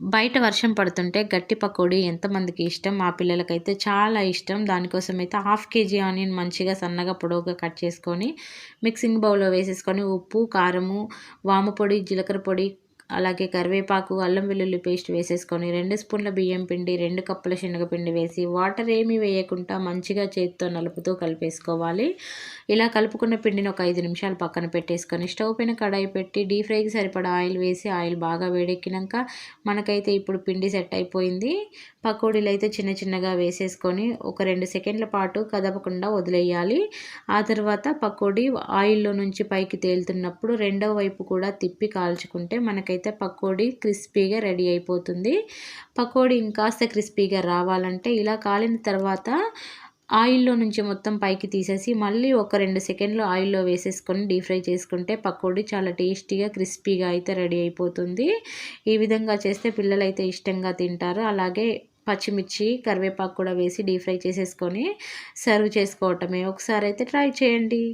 బయట వర్షం పడుతుంటే గట్టి పకోడీ ఎంతమందికి ఇష్టం? మా పిల్లలకైతే చాలా ఇష్టం. దానికోసం అయితే హాఫ్ కేజీ ఆనియన్ మంచిగా సన్నగా పొడవుగా కట్ చేసుకొని మిక్సింగ్ బౌల్లో వేసేసుకొని ఉప్పు కారము వాము పొడి జీలకర్ర పొడి అలాగే కరివేపాకు అల్లం వెల్లుల్లి పేస్ట్ వేసేసుకొని రెండు స్పూన్ల బియ్యం పిండి రెండు కప్పుల శనగపిండి వేసి వాటర్ ఏమీ వేయకుండా మంచిగా చేతితో నలుపుతూ కలిపేసుకోవాలి. ఇలా కలుపుకున్న పిండిని ఒక ఐదు నిమిషాలు పక్కన పెట్టేసుకొని స్టవ్ పైన కడాయి పెట్టి డీప్ ఫ్రైకి సరిపడా ఆయిల్ వేసి ఆయిల్ బాగా వేడెక్కినాక మనకైతే ఇప్పుడు పిండి సెట్ అయిపోయింది. పకోడీలు అయితే చిన్న చిన్నగా వేసేసుకొని ఒక రెండు సెకండ్ల పాటు కదపకుండా వదిలేయాలి. ఆ తర్వాత పకోడీ ఆయిల్లో నుంచి పైకి తేలుతున్నప్పుడు రెండవ వైపు కూడా తిప్పి కాల్చుకుంటే మనకైతే అయితే పకోడీ క్రిస్పీగా రెడీ అయిపోతుంది. పకోడీ ఇంకాస్త క్రిస్పీగా రావాలంటే ఇలా కాలిన తర్వాత ఆయిల్లో నుంచి మొత్తం పైకి తీసేసి మళ్ళీ ఒక రెండు సెకండ్లు ఆయిల్లో వేసేసుకొని డీప్ ఫ్రై చేసుకుంటే పకోడీ చాలా టేస్టీగా క్రిస్పీగా అయితే రెడీ అయిపోతుంది. ఈ విధంగా చేస్తే పిల్లలు అయితే ఇష్టంగా తింటారు. అలాగే పచ్చిమిర్చి కరివేపాకు కూడా వేసి డీప్ ఫ్రై చేసేసుకొని సర్వ్ చేసుకోవటమే. ఒకసారి అయితే ట్రై చేయండి.